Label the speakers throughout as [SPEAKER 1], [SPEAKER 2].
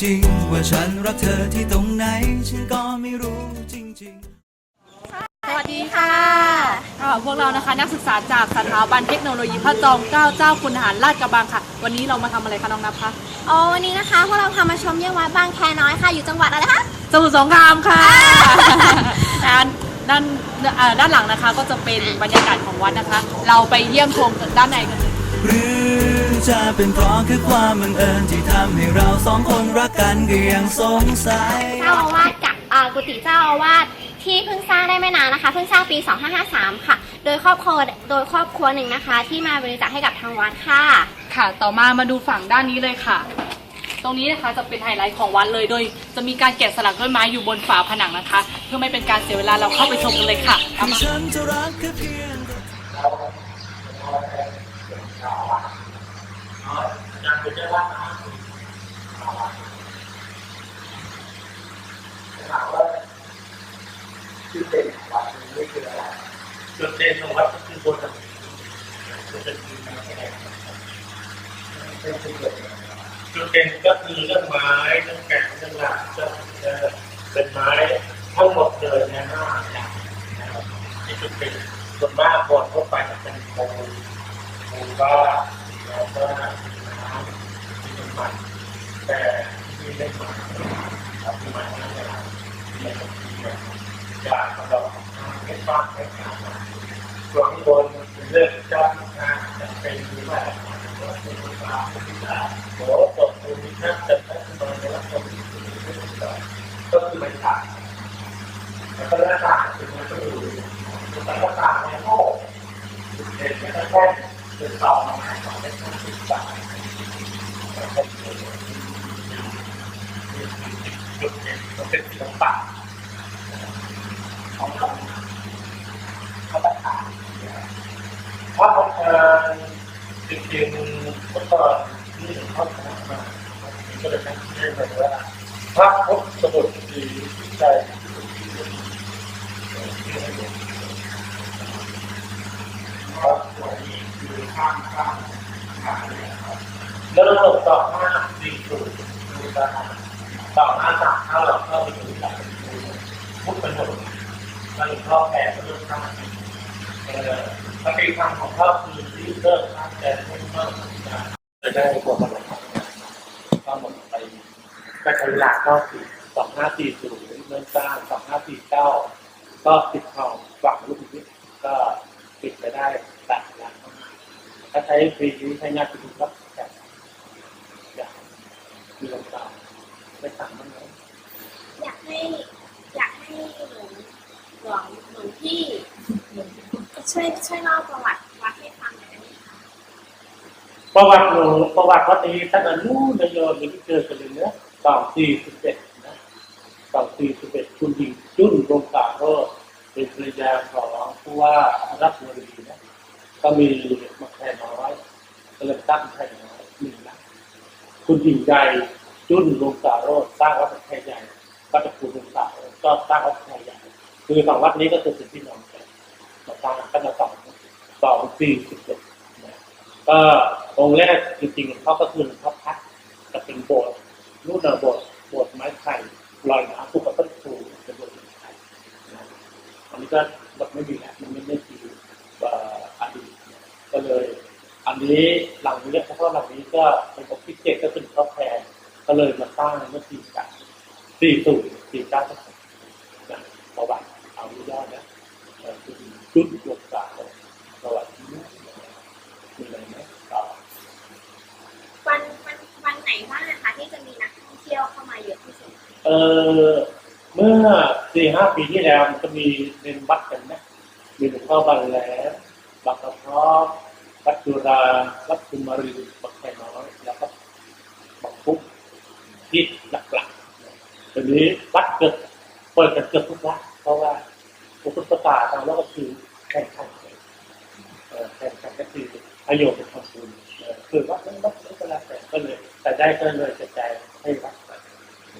[SPEAKER 1] ฉันก็ไม่รู้จริงๆว่าฉันรักเธอที่ตรงไหน ฉันก็ไม่รู้จริง ๆ
[SPEAKER 2] สวัสดีค่ะค่ะพวกเรานะคะนักศึกษาจากสถาบันเทคโนโลยีพระจอมเกล้าเจ้าคุณทหารลาดกระบังค่ะ วันนี้เรามาทำอะไรคะน้องนับคะ
[SPEAKER 3] อ๋อวันนี้นะคะพวกเราพามาชมเยี่ยมวัดบางแคน้อยค่ะ อยู่จังหวัดอะไรคะ
[SPEAKER 2] สมุทรสงครามค่ะด้านด้านเอ่อด้านหลังนะคะก็จะเป็นบรรยากาศของวัดนะคะ เราไปเยี่ยมชมกันด้านในกันเลย
[SPEAKER 1] หรือ จะเป็นเพราะแค่ความบังเอิญที่ทำให้เราสองคนรักกันก็ยังสงสัย
[SPEAKER 3] เจ้าอาวาสกับอ่ากุฏิเจ้าอาวาสที่เพิ่งสร้างได้ไม่นานนะคะ เพิ่งสร้างปี 2553 ค่ะ โดยครอบครัวโดยครอบครัวหนึ่งนะคะ ที่มาบริจาคให้กับทางวัดค่ะ
[SPEAKER 2] ค่ะ ต่อมามาดูฝั่งด้านนี้เลยค่ะ ตรงนี้นะคะจะเป็นไฮไลท์ของวัดเลย โดยจะมีการแกะสลักด้วยไม้อยู่บนฝาผนังนะคะ เพื่อไม่เป็นการเสียเวลาเราเข้าไปชมกันเลยค่ะตาม
[SPEAKER 1] ที่
[SPEAKER 2] มา
[SPEAKER 1] ฉันจะรักแค่เพียง
[SPEAKER 4] จุดเด่นของวัดนี้คืออะไรจุดเด่นของวัดก็คือโบสถ์จุดเด่นไรจุดเด่นก็คือเรื่องไม้เรื่องแกะเรื่องหลักเรื่องเป็นไม้ทั้งหมดเลยนะห้าอย่างนะครับที่จุดเด่นส่วนมากคนทั่วไปจะเป็นโคโคบ้าแล้วก็ มีน้ำมันแต่ที่ไม่ได้มาครับที่มาที่นี่มีอะไรที่อยากมาลองให้ฟังให้ข่าวส่วนข้างบนเป็นเรื่องเจ้าหน้าจะเป็นหรือไม่เป็นภาษาที่จะโอ้ตกตรงนี้น่าจะเป็นตอนนี้แล้วคนที่อยู่ในเรื่องก็คือมันต่างแล้วก็หน้าต่างคือมันก็อยู่แต่หน้าต่างในโลกเห็นแค่แค่เป็นต่อมาต่อเป็นสิ่งต่าง จุดเด่นเป็นศิลปะของเราเขาตัดขาเพราะเอ่อจริงๆเมื่อก่อนที่เขาทำมาก็เลยนั่งเรียนว่าพระพุทธสมุทรดีใจเพราะตัวนี้คือข้ามข้ามขาเนี่ยครับ แล้วเราต่อหน้าสี่สูตรดูตาต่อหน้าสามเท่าเราเข้าไปดูหลักพุทธเป็นหมดมันชอบแผนเรื่องข้างเอ่อปฏิธรรมของเขาคือที่เลิกข้างแต่ไม่เลิกจะได้ตัวมันก็หมดไปแต่ใช้หลักก็คือสองห้าสี่ศูนย์เริ่มสร้างสองห้าสี่เก้าก็ติดเขาฝังลูกนิดก็ปิดไปได้แปดล้านถ้าใช้ฟรีใช้งานฟรีก็แบบอย่างมีลำตาไม่ต่างกันเลย
[SPEAKER 3] อยากให้อยากให้หลวงหลวงหลวงพี่ช่ วยช่วยเล่าประวัติวัดให้ฟังหน่อยได้ไหมคะ
[SPEAKER 4] ประวัติหลวงประวัติวัดนี้ตั้งแต่นู้นเลยโยมยังไม่เจอกันเลยเนะสองสี่สิบเอ็ดนะสองสี่สิบเอ็ดคุณหญิงจุ้นดวงตาก็เป็นภรรยาของผู้ว่ารัฐมนตรีนะก็มีมาแค่น้อยก็เลยตั้งแค่น้อยหนึ่งหลังคุณหญิงใหญ่จุ้นดวงตาโรสร้างวัดแค่ใหญ่ก็จะคุณดวงตาโรสก็สร้างวัดแค่ใหญ่คือสองวัดนี้ก็คือสิ่งที่น้องกัน มาสร้างก็จะสองสองสี่สิบเอ็ดก็องค์แรกจริงๆเขาก็คือหลวงพ่อพัดจะเป็นโบสถ์รุ่นเนอโบสถ์โบสถ์ไม้ไผ่ลอยน้ำคู่กับต้นคูเป็นโบสถ์ไม้ไผ่อันนี้ก็แบบไม่มีแล้วมันไม่ได้ทีเอ่ออดีตก็เลย อันนี้หลังนี้เฉพาะหลังนี้ก็เป็นของที่เจ็ดก็เป็นข้อแพรก็เลยมาสร้างเมื่อปีกันสี่สูตรสี่เก้าก็นะประวัติเอาไม่ยอดนะเอ่อ คือจุดวงตาประวัติที่นี่มีอะไรไหมต่อ
[SPEAKER 3] วันวันวันไหนบ้างนะคะที่จะมีนักท่องเที่ยวเข้ามาเยอะที่สุด
[SPEAKER 4] เออเมื่อสี่ห้าปีที่แล้วมันจะมีเรียนวัดกันนะมีหลวงพ่อบันแหลบักกระเพาะวัดจุราวัดคุมารีบักไข่น้อยแล้วก็บักพุกที่หลักๆทีนี้วัดเกิดเปิดกันเกือบทุกวัดเพราะว่า อุปปาตามแล้วก็คือแข่งขันแข่งขันก็คือประโยชน์เป็นของคุณคือว่าต้องต้องต้องรับแต่ก็เลย แต่ได้ก็เลยจะใจให้วัด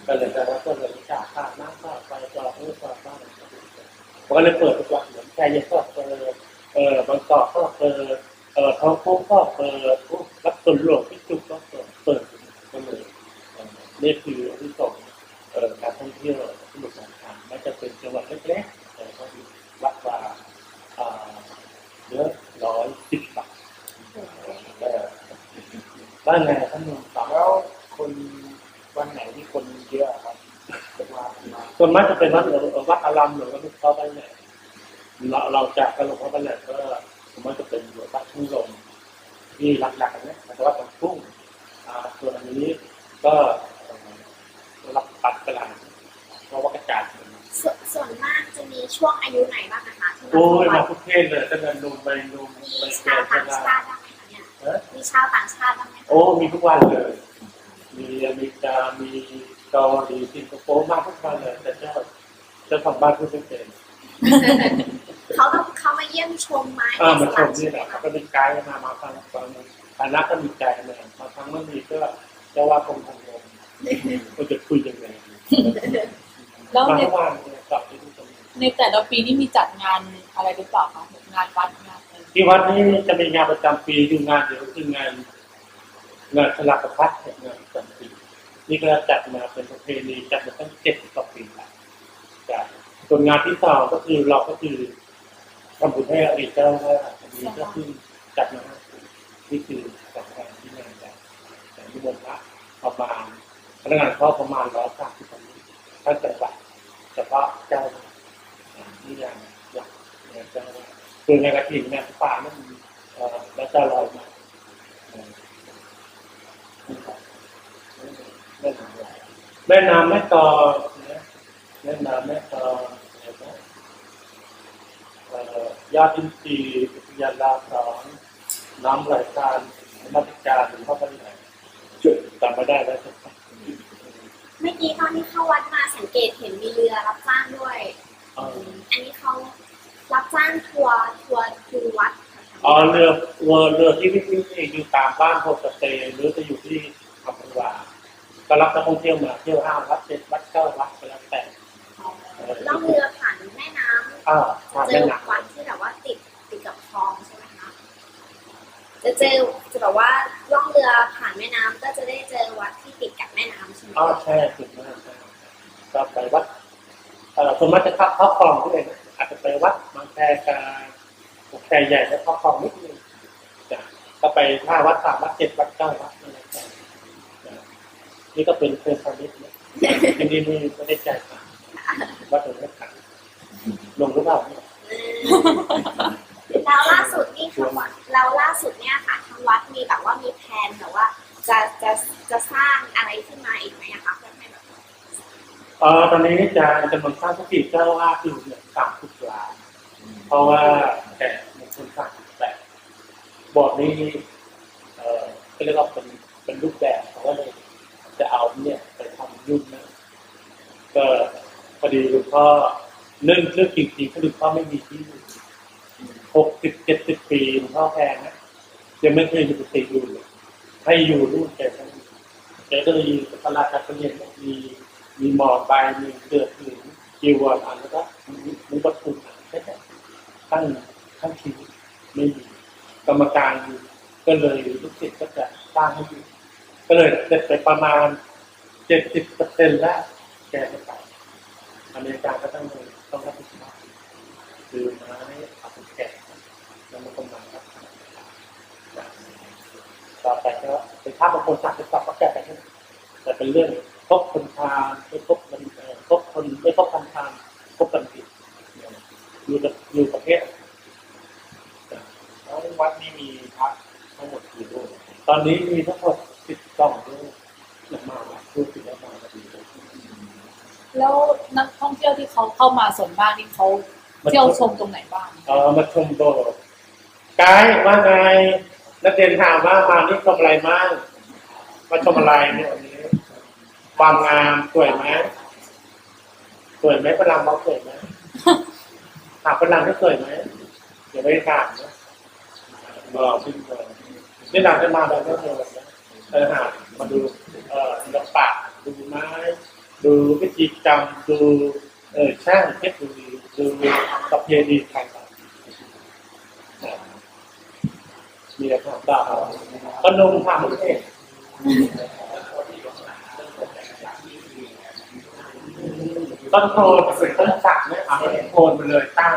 [SPEAKER 4] ก็เลยแต่ว่าก็เลยวิชาข้ามากมากไปจอไม่จอมากมันก็เลยเปิดตัวเหมือนแค่ยังก็เจอเออบางต่อก็เจอเออท้องโค้งก็เปิดรับส่วนหลวงที่จุกก็เปิดเปิดก็เลยนี่คือที่สองการท่องเที่ยวสมุทรสงครามมันจะเป็นจังหวัดเล็กๆ ก็อยู่ราคาเนื้อร้อยสิบบาทบ้านไหนท่านนุ่ม
[SPEAKER 5] แล้วคนวันไหนที่คนเยอะครับ
[SPEAKER 4] ส่วนมากจะเป็นวัดหรือวัดอารามหรือวัดพ่อบ้านไหนเราเราจากกันหลวงพ่อบ้ไหนก็ส่วนมากจะเป็นหลวงวัดทุ่งลมที่หลักๆนะแต่ว่าบางทุ่งส่วนอันนี้ก็รับปัดกลางเพราะว่ากระจาย
[SPEAKER 3] ส่วนส่วนมากจะมีช่วงอายุไหนบ้างนะคะที่มา
[SPEAKER 4] โอ้ย
[SPEAKER 3] เข้า
[SPEAKER 4] มา
[SPEAKER 3] วัด
[SPEAKER 4] ทุกเพศเลยตั้งแต่นมไปนม
[SPEAKER 3] มี
[SPEAKER 4] ไป
[SPEAKER 3] ชาว
[SPEAKER 4] เกิ
[SPEAKER 3] ต่าง
[SPEAKER 4] ด
[SPEAKER 3] ชาติบ้างไหมคะเนี่ย
[SPEAKER 4] เออ
[SPEAKER 3] มีชาวต่างชาติบ้างไหมคะ
[SPEAKER 4] โอ้มีทุกวันเลย มีอเมริกามีเกาหลีสิงคโปร์มาทุกวันเลยแต่เจ้าเจ้าของบ้านพูดไม่เป็น
[SPEAKER 3] เขาต้องเขามาเยี่ยมชมไม้
[SPEAKER 4] อ่ามาช
[SPEAKER 3] แกะ
[SPEAKER 4] ม
[SPEAKER 3] ส
[SPEAKER 4] นี่
[SPEAKER 3] ลั
[SPEAKER 4] แห
[SPEAKER 3] ก
[SPEAKER 4] ละ
[SPEAKER 3] ใช่ไหม
[SPEAKER 4] เขา
[SPEAKER 3] คะ
[SPEAKER 4] ก็เป็นไกด์มามาฟังฟังฐานะก็มีใจเลยบางครั้งไม่มีก็จะว่าคงคงงงก็จะคุยยังไง
[SPEAKER 2] แล้ว
[SPEAKER 4] มา
[SPEAKER 2] ใน
[SPEAKER 4] ทุกวันเนี่ยกลับไปที่ตรงนี้
[SPEAKER 2] ในแต่ละปีนี่มีจัดงานอะไรหรือเปล่าคะงานวัดงานอะไร
[SPEAKER 4] ที่วัดนี้จะมีงานประจำปีคืองานเดียวคืองานงานสลักประทัดเนี่ยงานประจำปีนี่ก็จัดมาเป็นประเพณีจัดมาตั้งเจ็ดสิบกว่าปีแล้วจ้ะส่วนงานที่สองก็คือเราก็คือทำบุญให้อดีตเจ้าว่าอันนี้ก็คือจัดมาห้าปีนี่คือสำคัญที่งานแต่แต่ที่บนพระประมาณพนักงานเขาประมาณร้อยสามสิบคนท่านจังหวัด เฉพาะเจ้านี่งานหลักงานเจ้าว่าคืองานกระถิ่นงานป่านั่นแล้วจะลอยมาแม่น้ำแม่กลอนะแม่น้ำแม่กลองอะไรนะเอ่อยอดอินทรีย์อุทยานดาสองน้ำไหลทานมาติการหรือเข้าไปไหนจุดจำไม่ได้แล้วใช่ไหม
[SPEAKER 3] เมื่อกี้ตอนที่เข้าวัดมาสังเกตเห็นมีเรือรับจ้างด้วย
[SPEAKER 4] เอ่อ
[SPEAKER 3] อันนี้เขารับจ้างทัวร์ทัวร์ดูวัดค่ะ
[SPEAKER 4] อ๋อเรือเรือเรือที่วิ่งวิ่งอยู่ตามบ้านโฮมสเตย์หรือจะอยู่ที่อัมพวาก็รับนักท่องเที่ยวมาเที่ยวห้าวัดเจ็ดวัดเก้าวัดก็แล้วแต่เออ
[SPEAKER 3] ล่องเรือผ่านแม่น้ำ
[SPEAKER 4] อ่าผ่าน
[SPEAKER 3] เจ
[SPEAKER 4] แม่
[SPEAKER 3] อ
[SPEAKER 4] น้ำ
[SPEAKER 3] วัดที่แบบว่าติดติดกับคลองใช่ไหมคะจะเจอจะแบบว่าล่องเรือผ่านแม่น้ำก็จะได้เจอวัด ที่ติดกับแช่ไหม
[SPEAKER 4] อ๋อใช่ถูกมากใช่ก็ไปวัดเอ่อสมมติจะเข้าเข้าคลองด้วยนะอาจจะไปวัดบางแพกาแพรใหญ่แล้วเข้าคลองนิดนึงก็ไปห้าวัดสามวัดเจ็ดวัดเก้าวัดอะไรต่จ้ะนี่ก็เป็นเพื่อนพาณิชย์นะที่นี่นี่ไม่ได้ใจ่ายตังค์วัดตรงนี้ขังลงหรือเปล่าเนี่ย
[SPEAKER 3] แล้วล่าสุดนี่ทางวัดแล้วล่าสุดเนี่ยค่ะทางวัดมีแบบว่ามีแผนแบบว่า จะจะจะสร้างอะไรขึ้นมาอีกไหมอะคะเพื่อให้แบบ
[SPEAKER 4] เออตอนนี้จะจำนวนสร้างสติเจ้าว่าคือเนี่ยสามสิบล้านเพราะว่าแต่มงคลสามสิบแปดบอร์ดนี้เอ่อก็เรียกว่าเป็นเป็นรูปแบบเขาก็เลยจะเอาเนี่ยไปทำยุ่นนะก็พอดีหลวงพ่อเรื่องเรื่องจริงๆก็หลวงพ่อไม่มีที่อยู่หกสิบเจ็ดสิบปีหลวงพ่อแพงนะยังไม่เคยมีกุฏิอยู่เลย ให้อยู่รูปแกก็แกก็เลยอยู่กับพระราชาเรียนมีมีหมอนใบมีเดือดหนึ่งจีวรอันแล้วก็มีวัตถุแค่นั้นตั้งตั้งชีวิตไม่มีกรรมการอยู่ก็เลยลูกศิษย์ก็จะสร้างให้ดูก็เลยเสร็จไปประมาณเจ็ดสิบเปอร์เซ็นต์แล้วแกไม่ไปอเมริกาก็ต้องต้องรับผิดชอบคือไม้เอาแกะแล้วมันก็มา ต่อไปก็เป็นภาพบางคนสั่งจะสับก็แกะไปให้แต่เป็นเรื่องคบคนทานไม่คบคนเอ่อคบคนไม่คบคนทานคบกันผิดอยู่กับอยู่ประเทศ
[SPEAKER 5] แล้ววัดนี้มีพระทั้งหมดกี่รูป
[SPEAKER 4] ตอนนี้มีทั้งหมดสิบสองรูปละมาวัดรูปสิบละมาพอดีเลย
[SPEAKER 2] แล้วนักท่องเที่ยวที่เขาเข้ามาส่วนมากนี่เขาเที่ยวชมตรงไหนบ้าง
[SPEAKER 4] เออมาชมโบสถ์ไกด์ว่าไง นักเรียนถามว่ามานี่ชมอะไรบ้างมาชมอะไรเนี่ยวันนี้ความงามสวยไหมสวยไหมฝรั่งบอกสวยไหมถามฝรั่งที่สวยไหมเดี๋ยวไม่ได้ถามนะบอกพี่บอกนี่หลังจะมาแบบนี้เลยนะเออหามาดูเอ่อศิลปะดูไม้ ดูวิธีกรรมดูเออช่างเทคโนโลยีดูประเพณีไทย มีอะไรครับดาวก็นมทำประเทศต้นโพนเป็นต้นสักเนี่ยเอาต้นโพนไปเลยตั้ง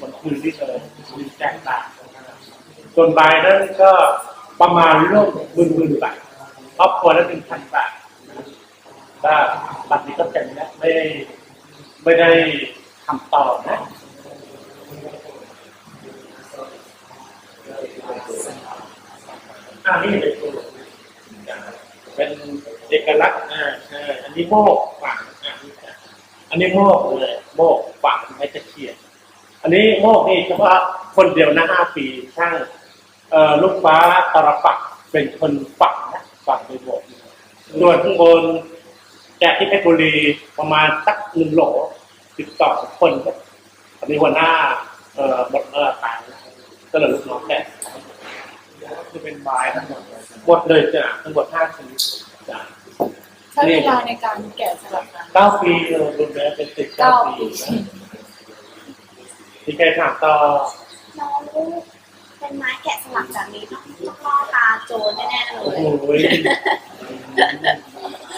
[SPEAKER 4] บนพื้นที่เลยมีแจกต่างส่วนใบนั้นก็ประมาณร่วมหมื่นหมื่นๆบาทครอบครัวละหนึ่งพันบาทนะก็บัตรนี้ก็เต็มแล้วไม่ได้ไม่ได้ทำต่อนะ อันนี้เป็นตัวเป็นเอกลักษณ์อ่าอันนี้โมกฝังอันนี้โมกเลยโมกฝังไม้ตะเคียนอันนี้โมกนี่เฉพาะคนเดียวนะห้าปีช่างเอ่อลูกฟ้าตรปักเป็นคนฝังนะฝังในโบสถ์ส่วนข้างบนแกที่เพชรบุรีประมาณสักหนึ่งโหลสิบสองคนอันนี้หัวหน้าเอ่อหมดเออตายก็เลยลูกน้องแกะ
[SPEAKER 5] คือเป็นไม้ทั้งหมดเลย
[SPEAKER 4] หมดเลยจ้ะทั้งหมดห้าชนิดจ้ะ
[SPEAKER 2] ใช้เวลาในการแกะสลักนาน
[SPEAKER 4] เก้าปีเออรวมแล้วเป็นสิบเก้า
[SPEAKER 2] เก้า
[SPEAKER 4] ปี
[SPEAKER 2] ปี
[SPEAKER 4] นะมีใครถามต่อ
[SPEAKER 3] น้องเป็นไม้แกะสลักแบบนี้ต้องต้องล่อตาโจรแน่ๆเล
[SPEAKER 4] โอ้
[SPEAKER 3] ย
[SPEAKER 4] โห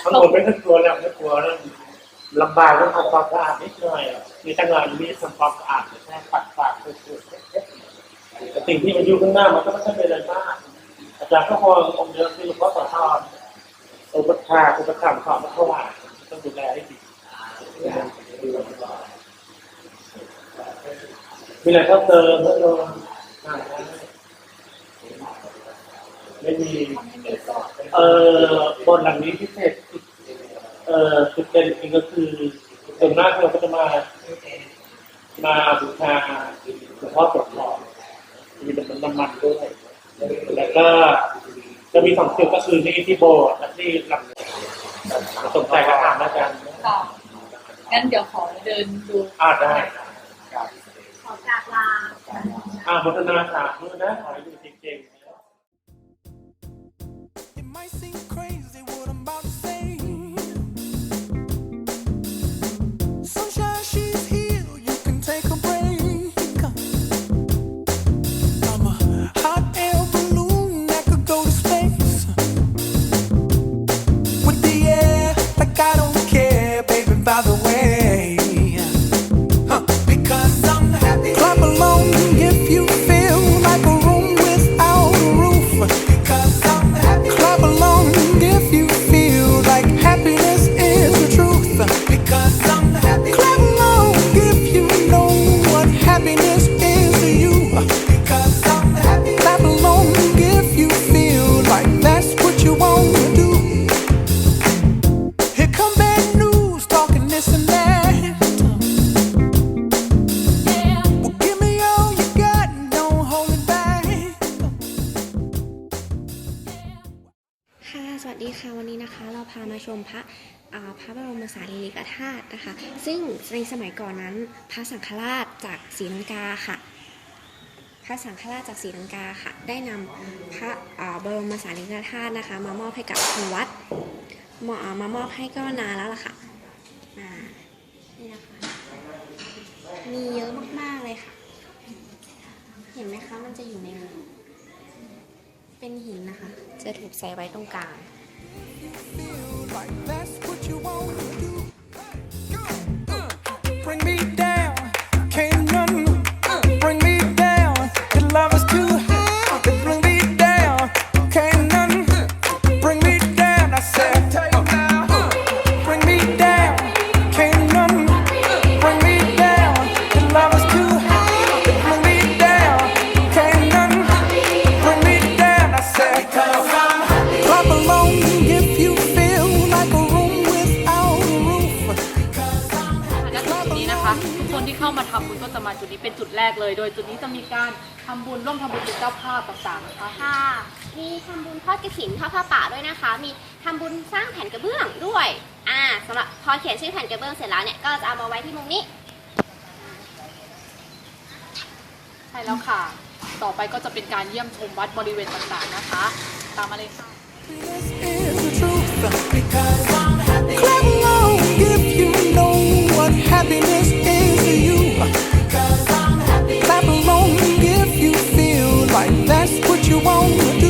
[SPEAKER 4] ทั้งหมดไม่ต้องกลัวแล้วไม่กลัวแล้วลำบากเรื่องทำความสะอาดนิดหน่อยมีตั้งงานมีทำความสะอาดแค่ปัดปากสุดๆแต่ สิ่งที่มันอยู่ข้างหน้ามันก็ไม่ใช่เป็นอะไรมากอาจารย์ก็พอองค์เดียวที่หลวงพ่อสอนทอนอุปถาอุปถัมภ์สอนมาเท่าไหร่ต้องดูแลให้ดีมีอะไรเพิ่มเติมเพิ่มเติมไม่มีเอ่อบนหลังนี้พิเศษเอ่อจุดเด่นจริงก็คือส่วนมากเราก็จะมามาบูชาหลวงพ่อปลด ทองมีน้ำมันด้วย แล้วก็จะมีสองจุดก็คือที่ที่โบสถ์และที่หลังสนใจก็ถามอาจารย์
[SPEAKER 2] ค่ะงั้นเดี๋ยวขอเดินดู
[SPEAKER 4] อ่าได้
[SPEAKER 3] ขอกราบลา
[SPEAKER 4] อ่าพัฒนาสามด้วยนะขอให้ดูจริงๆ
[SPEAKER 1] It might seem crazy า
[SPEAKER 3] รีริกธาตุนะคะ ซึ่งในสมัยก่อนนั้นพระสังฆราชจากศรีลังกาค่ะพระสังฆราชจากศรีลังกาค่ะ ได้นำพระบรมสารีริกธาตุนะคะ มามอบให้กับทางวัดมามามอบให้ก็นานแล้วล่ะค่ะนี่นะคะมีเยอะมากๆเลยค่ะ เห็นไหมคะมันจะอยู่ในมือเป็นหินนะคะ จะถูกใส่ไว้ตรงกลาง
[SPEAKER 1] like that's what you want
[SPEAKER 2] โดยจุดนี้จะมีการทำบุญร่วมทำบุญเป็นเจ้าภาพต่างๆนะคะ
[SPEAKER 3] ค่ะ มีทำบุญทอดกระถินทอดผ้าป่าด้วยนะคะ มีทำบุญสร้างแผ่นกระเบื้องด้วย อ่าสำหรับพอเขียนชื่อแผ่นกระเบื้องเสร็จแล้วเนี่ยก็จะเอามาไว้ที่มุมนี้
[SPEAKER 2] ใช่แล้วค่ะ ต่อไปก็จะเป็นการเยี่ยมชมวัดบริเวณต่างๆนะคะ ตามมาเลยค่ะ
[SPEAKER 1] This is the truth because I'm happy. Clap along if you know what happiness that's what you want to do.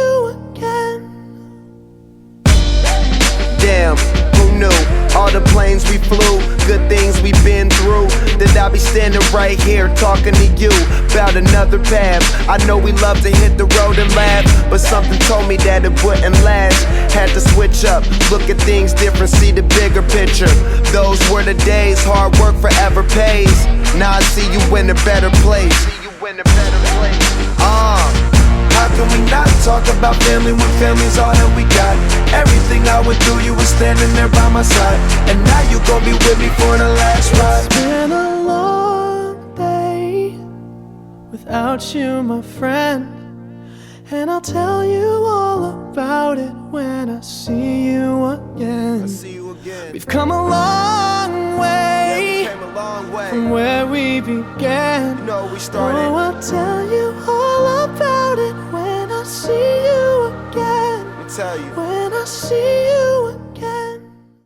[SPEAKER 6] the planes we flew, good things we've been through. That I'll be standing right here talking to you about another path. I know we love to hit the road and laugh, but something told me that it wouldn't last. Had to switch up, look at things different, see the bigger picture. Those were the days, hard work forever pays. Now I see you in a better place. See you in a better place. Uh. How can we not talk about family when family's all that we got? Went through, you were standing there by my side. And now you gon' be with me for the last ride.
[SPEAKER 7] It's been a long day without you, my friend. And I'll tell you all about it when I see you again.
[SPEAKER 6] See you again.
[SPEAKER 7] We've come a long way
[SPEAKER 6] came a long way.
[SPEAKER 7] from where we began.
[SPEAKER 6] You know, we
[SPEAKER 7] Oh. I'll tell you all about it when I see you again.
[SPEAKER 6] Let me tell you.
[SPEAKER 7] When I see you